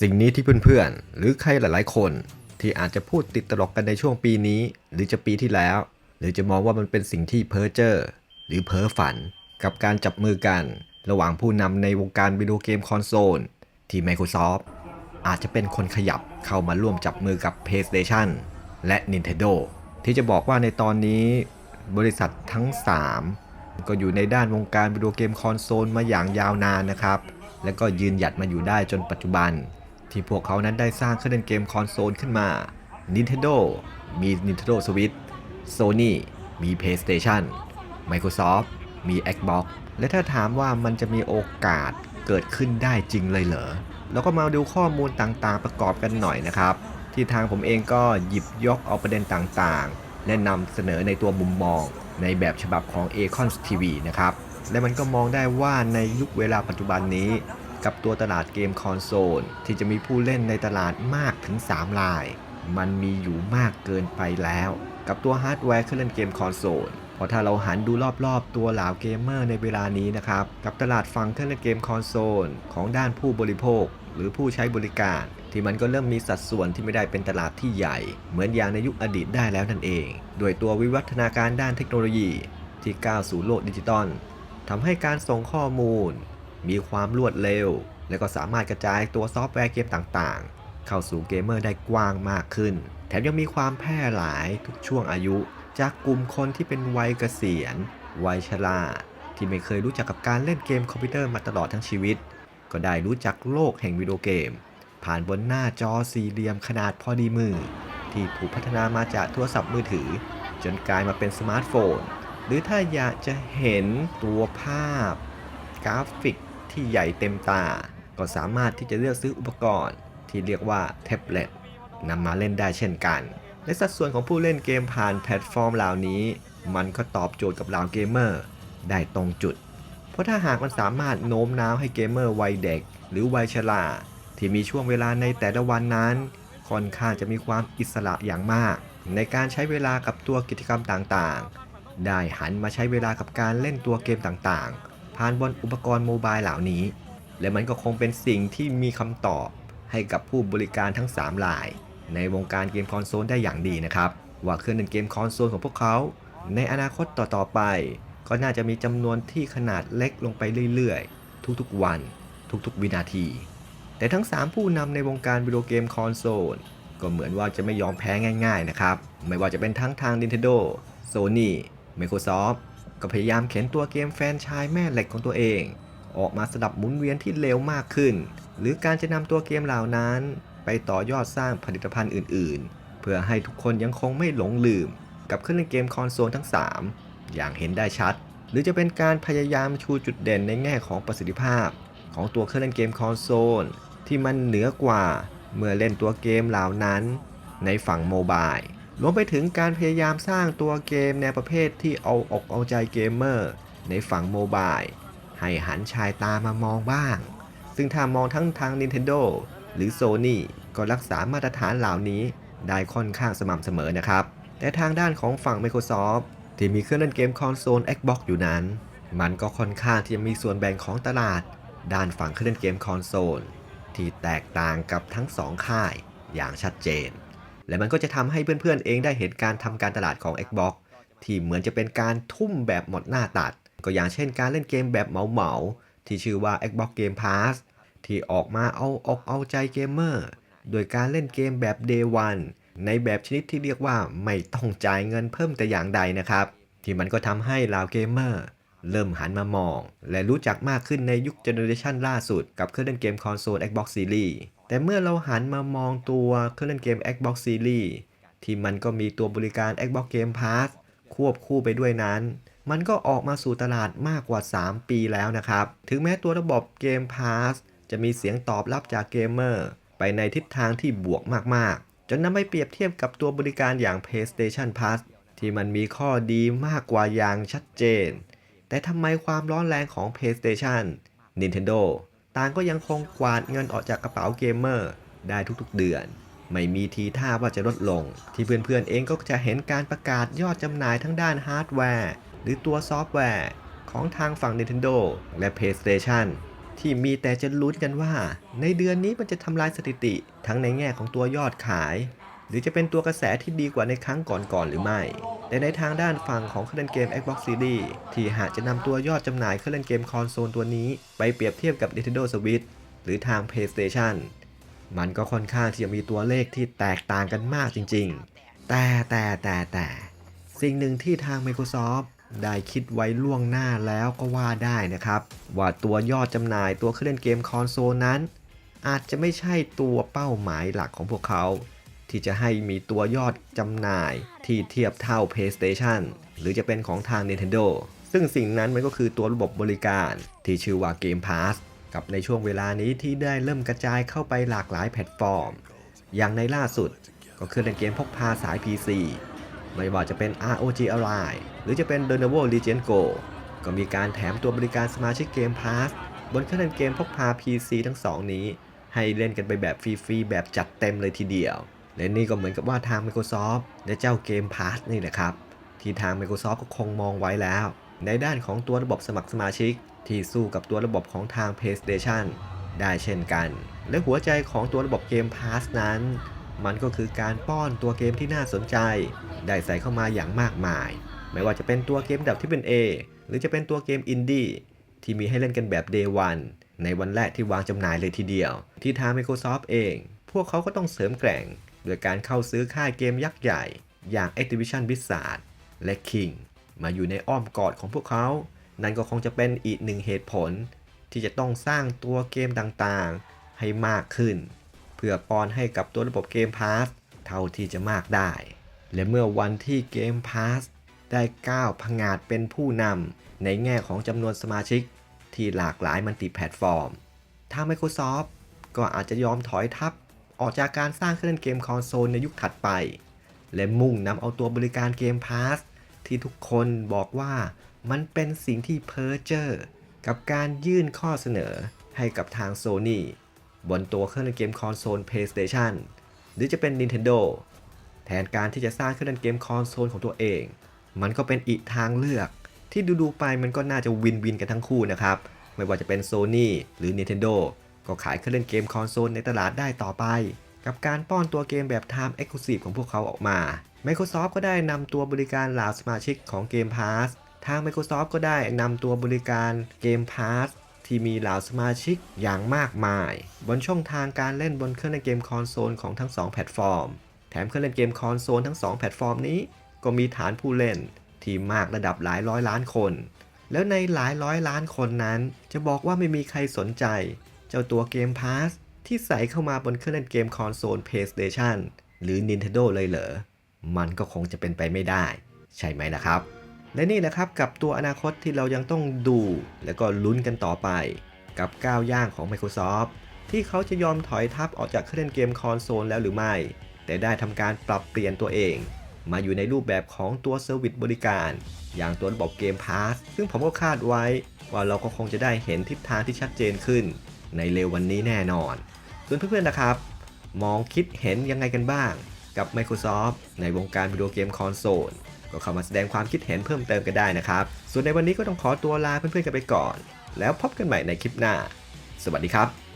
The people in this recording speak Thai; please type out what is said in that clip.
สิ่งนี้ที่เพื่อนๆ หรือใครหลายๆ คนที่อาจจะพูดติดตลกกันในช่วงปีนี้ หรือจะปีที่แล้ว หรือจะมองว่ามันเป็นสิ่งที่เพ้อเจ้อหรือเพ้อฝัน กับการจับมือกัน ระหว่างผู้นำในวงการวิดีโอเกมคอนโซล ที่ Microsoft อาจจะเป็นคนขยับเข้ามาร่วมจับมือกับ PlayStation และ Nintendo ที่จะบอกว่าในตอนนี้บริษัททั้ง 3 ก็อยู่ในด้านวงการวิดีโอเกมคอนโซลมาอย่างยาวนานนะครับ และก็ยืนหยัดมาอยู่ได้จนปัจจุบัน ที่พวกเขานั้นได้สร้างเครื่องเล่นเกมคอนโซลขึ้นมา Nintendo มี Nintendo Switch Sony มี PlayStation Microsoft มี Xbox และถ้าถามว่ามันจะมีโอกาสเกิดขึ้นได้จริงเลยเหรอ แล้วก็มาดูข้อมูลต่างๆประกอบกันหน่อยนะครับ ที่ทางผมเองก็หยิบยกเอาประเด็นต่างๆ และนำเสนอในตัวมุมมองในแบบฉบับของ a c o n TV นะครับ และมันก็มองได้ว่าในยุคเวลาปัจจุบันนี้ กับตัวตลาดเกมคอนโซลที่จะมีผู้เล่นในตลาดมากถึง3ลาย มันมีอยู่มากเกินไปแล้ว กับตัวฮาร์ดแวร์เครื่องเล่นเกมคอนโซลเพราะถ้าเราหันดูรอบๆ ตัวเหล่าเกมเมอร์ในเวลานี้นะครับ กับตลาดฟังเครื่องเล่นเกมคอนโซลของด้านผู้บริโภค หรือผู้ใช้บริการ ที่มันก็เริ่มมีสัดส่วนที่ไม่ได้เป็นตลาดที่ใหญ่ เหมือนอย่างในยุคอดีตได้แล้วนั่นเองโดยตัววิวัฒนาการด้านเทคโนโลยีที่ก้าวสู่โลกดิจิตอลทำให้การส่งข้อมูล มีความรวดเร็ว และก็สามารถกระจายตัวซอฟต์แวร์เกมต่างๆ เข้าสู่เกมเมอร์ได้กว้างมากขึ้น แถมยังมีความแพร่หลายทุกช่วงอายุ จากกลุ่มคนที่เป็นวัยเกษียณ วัยชราที่ไม่เคยรู้จักกับการเล่นเกมคอมพิวเตอร์มาตลอดทั้งชีวิต ก็ได้รู้จักโลกแห่งวิดีโอเกม ผ่านบนหน้าจอสี่เหลี่ยมขนาดพอดีมือ ที่ถูกพัฒนามาจากโทรศัพท์มือถือ จนกลายมาเป็นสมาร์ทโฟน หรือถ้าอยากจะเห็นตัวภาพ กราฟิก ที่ใหญ่เต็มตา ก็สามารถที่จะเลือกซื้ออุปกรณ์ ที่เรียกว่าแท็บเล็ตนำมาเล่นได้เช่นกันและสัดส่วนของผู้เล่นเกมผ่านแพลตฟอร์มเหล่านี้ มันก็ตอบโจทย์กับเหล่าเกมเมอร์ได้ตรงจุด เพราะถ้าหากมันสามารถโน้มน้าวให้เกมเมอร์วัยเด็ก หรือวัยชราที่มีช่วงเวลาในแต่ละวันนั้น ค่อนข้างจะมีความอิสระอย่างมาก ในการใช้เวลากับตัวกิจกรรมต่างๆ ได้หันมาใช้เวลากับการเล่นตัวเกมต่างๆ ผ่านบนอุปกรณ์โมบายเหล่านี้ และมันก็คงเป็นสิ่งที่มีคำตอบให้กับผู้บริการทั้ง3ราย ในวงการเกมคอนโซลได้อย่างดีนะครับ ว่าเครื่องเล่นเกมคอนโซลของพวกเขา ในอนาคตต่อๆไป ก็น่าจะมีจำนวนที่ขนาดเล็กลงไปเรื่อยๆ ทุกๆวัน ทุกๆ วินาที แต่ทั้ง 3 ผู้นำในวงการวิดีโอเกมคอนโซลก็เหมือนว่าจะไม่ยอมแพ้ง่าย ๆ นะครับ ไม่ว่าจะเป็นทั้งทาง Nintendo Sony Microsoft ก็พยายามเข็นตัวเกมแฟนชายแม่เหล็กของตัวเอง ออกมาสลับหมุนเวียนที่เร็วมากขึ้น หรือการจะนำตัวเกมเหล่านั้น ไปต่อยอดสร้างผลิตภัณฑ์อื่น ๆ เพื่อให้ทุกคนยังคงไม่หลงลืม กับเครื่องเล่นเกมคอนโซลทั้ง 3 อย่างเห็นได้ชัด หรือจะเป็นการพยายามชูจุดเด่นในแง่ของประสิทธิภาพ ของตัวเครื่องเล่นเกมคอนโซลที่มันเหนือกว่าเมื่อเล่นตัวเกมเหล่านั้น ในฝั่งโมบาย รวมไปถึงการพยายามสร้างตัวเกมในประเภทที่เอาอกเอาใจเกมเมอร์ ในฝั่งโมบายให้หันชายตามามองบ้าง ซึ่งถ้ามองทั้งทาง Nintendo หรือ Sony ก็รักษามาตรฐานเหล่านี้ได้ค่อนข้างสม่ำเสมอนะครับ แต่ทางด้านของฝั่ง Microsoft ที่มีเครื่องเล่นเกมคอนโซล Xbox อยู่นั้น มันก็ค่อนข้างที่จะมีส่วนแบ่งของตลาด ด้านฝั่งเครื่องเล่นเกมคอนโซล ที่แตกต่างกับทั้งสองค่ายอย่างชัดเจน และมันก็จะทำให้เพื่อนๆเองได้เห็นการทำการตลาดของ Xbox ที่เหมือนจะเป็นการทุ่มแบบหมดหน้าตัด ก็อย่างเช่นการเล่นเกมแบบเหมาๆที่ชื่อว่า Xbox Game Pass ที่ออกมาเอาอกเอาใจเกมเมอร์โดยการเล่นเกมแบบ Day One ในแบบชนิดที่เรียกว่าไม่ต้องจ่ายเงินเพิ่มแต่อย่างใดนะครับ ที่มันก็ทำให้เหล่าเกมเมอร์ เริ่มหันมามอง และรู้จักมากขึ้นในยุคเจเนอเรชันล่าสุดกับเครื่องเล่นเกมคอนโซล Xbox Series แต่เมื่อเราหันมามองตัวเครื่องเล่นเกม Xbox Series ที่มันก็มีตัวบริการ Xbox Game Pass ควบคู่ไปด้วยนั้น มันก็ออกมาสู่ตลาดมากกว่า 3 ปีแล้วนะครับ ถึงแม้ตัวระบบ Game Pass จะมีเสียงตอบรับจากเกมเมอร์ไปในทิศทางที่บวกมากๆ จนนำไปเปรียบเทียบกับตัวบริการอย่าง PlayStation Plus ที่มันมีข้อดีมากกว่าอย่างชัดเจน แต่ทำไมความร้อนแรงของ PlayStation Nintendo ต่างก็ยังคงกวาดเงินออกจากกระเป๋าเกมเมอร์ได้ทุกๆเดือน ไม่มีทีท่าว่าจะลดลง ที่เพื่อนๆเองก็จะเห็นการประกาศยอดจำหน่ายทั้งด้านฮาร์ดแวร์ หรือตัวซอฟต์แวร์ ของทางฝั่ง Nintendo และ PlayStation ที่มีแต่จะลุ้นกันว่า ในเดือนนี้มันจะทำลายสถิติทั้งในแง่ของตัวยอดขาย หรือจะเป็นตัวกระแสที่ดีกว่าในครั้งก่อนๆหรือไม่ แต่ในทางด้านฝั่งของเครื่องเล่นเกม Xbox Series ที่หากจะนำตัวยอดจำหน่ายเครื่องเล่นเกมคอนโซลตัวนี้ ไปเปรียบเทียบกับ Nintendo Switch หรือทาง PlayStation มันก็ค่อนข้างที่จะมีตัวเลขที่แตกต่างกันมากจริงๆ แต่แต่แต่แต่สิ่งหนึ่งที่ทาง Microsoft ได้คิดไว้ล่วงหน้าแล้วก็ว่าได้นะครับ ว่าตัวยอดจำหน่ายตัวเครื่องเล่นเกมคอนโซลนั้น อาจจะไม่ใช่ตัวเป้าหมายหลักของพวกเขา ที่จะให้มีตัวยอดจำหน่ายที่เทียบเท่า PlayStation หรือจะเป็นของทาง Nintendo ซึ่งสิ่งนั้นมันก็คือตัวระบบบริการที่ชื่อว่า Game Pass กับในช่วงเวลานี้ที่ได้เริ่มกระจายเข้าไปหลากหลายแพลตฟอร์ม อย่างในล่าสุดก็คือเล่นเกมพกพาสาย PC ไม่ว่าจะเป็น ROG Ally หรือจะเป็น Lenovo Legion Go ก็มีการแถมตัวบริการสมาชิก Game Pass บนเครื่องเล่นเกมพกพา PC ทั้งสองนี้ ให้เล่นกันไปแบบฟรีๆแบบจัดเต็มเลยทีเดียว และนี่ก็เหมือนกับว่าทาง Microsoft และเจ้า Game Pass นี่แหละครับ ที่ทาง Microsoft ก็คงมองไว้แล้ว ในด้านของตัวระบบสมัครสมาชิก ที่สู้กับตัวระบบของทาง PlayStation ได้เช่นกัน และหัวใจของตัวระบบ Game Pass นั้น มันก็คือการป้อนตัวเกมที่น่าสนใจ ได้ใส่เข้ามาอย่างมากมาย ไม่ว่าจะเป็นตัวเกมดับที่เป็น A หรือจะเป็นตัวเกมอินดี้ที่มีให้เล่นกันแบบ Day 1ในวันแรกที่วางจำหน่ายเลยทีเดียว ที่ทาง Microsoft เอง พวกเขาก็ต้องเสริมแกร่ง โดยการเข้าซื้อค่ายเกมยักษ์ใหญ่ อย่าง Activision Blizzard และ King มาอยู่ในอ้อมกอดของพวกเขา นั่นก็คงจะเป็นอีกหนึ่งเหตุผล ที่จะต้องสร้างตัวเกมต่างๆ ให้มากขึ้น เพื่อป้อนให้กับตัวระบบเกมพาสเท่าที่จะมากได้ และเมื่อวันที่เกมพาสได้ก้าวผงาดเป็นผู้นำในแง่ของจำนวนสมาชิก ที่หลากหลายมันติแพลตฟอร์ม ทาง Microsoft ก็อาจจะยอมถอยทับ ออกจากการสร้างเครื่องเล่นเกมคอนโซลในยุคถัดไป และมุ่งนำเอาตัวบริการเกมพาสที่ทุกคนบอกว่ามันเป็นสิ่งที่เพ้อเจ้อกับการยื่นข้อเสนอให้กับทาง Sony บนตัวเครื่องเล่นเกมคอนโซล PlayStation หรือจะเป็น Nintendo แทนการที่จะสร้างเครื่องเล่นเกมคอนโซลของตัวเอง มันก็เป็นอีกทางเลือก ที่ดูๆไปมันก็น่าจะวินวินกันทั้งคู่นะครับ ไม่ว่าจะเป็น Sony หรือ Nintendo ก็ขายเครื่องเล่นเกมคอนโซลในตลาดได้ต่อไป กับการป้อนตัวเกมแบบ Time Exclusive ของพวกเขาออกมา Microsoft ก็ได้นำตัวบริการเหล่าสมาชิกของ Game Pass ทาง Microsoft ก็ได้นำตัวบริการ Game Pass ที่มีเหล่าสมาชิกอย่างมากมาย บนช่องทางการเล่นบนเครื่องเล่นเกมคอนโซลของทั้ง 2 แพลตฟอร์ม แถมเครื่องเล่นเกมคอนโซลทั้ง 2 แพลตฟอร์มนี้ ก็มีฐานผู้เล่นที่มากระดับหลายร้อยล้านคน แล้วในหลายร้อยล้านคนนั้น จะบอกว่าไม่มีใครสนใจ เจ้าตัวเกมพาสที่ใส่เข้ามาบนเครื่องเล่นเกมคอนโซล PlayStation หรือ Nintendo เลยเหรอ มันก็คงจะเป็นไปไม่ได้ ใช่ไหมนะครับ และนี่นะครับกับตัวอนาคตที่เรายังต้องดู และก็ลุ้นกันต่อไป กับก้าวย่างของ Microsoft ที่เขาจะยอมถอยทับออกจากเครื่องเล่นเกมคอนโซลแล้วหรือไม่ แต่ได้ทำการปรับเปลี่ยนตัวเอง มาอยู่ในรูปแบบของตัวเซอร์วิสบริการ อย่างตัวระบบเกมพาสซึ่งผมก็คาดไว้ว่าเราก็คงจะได้เห็นทิศทางที่ชัดเจนขึ้น ในเร็ววันนี้แน่นอน ส่วนเพื่อนๆนะครับ มองคิดเห็นยังไงกันบ้างกับ Microsoft ในวงการวิดีโอเกมคอนโซลก็เข้ามาแสดงความคิดเห็นเพิ่มเติมกันได้นะครับ ส่วนในวันนี้ก็ต้องขอตัวลาเพื่อนๆกันไปก่อน แล้วพบกันใหม่ในคลิปหน้า สวัสดีครับ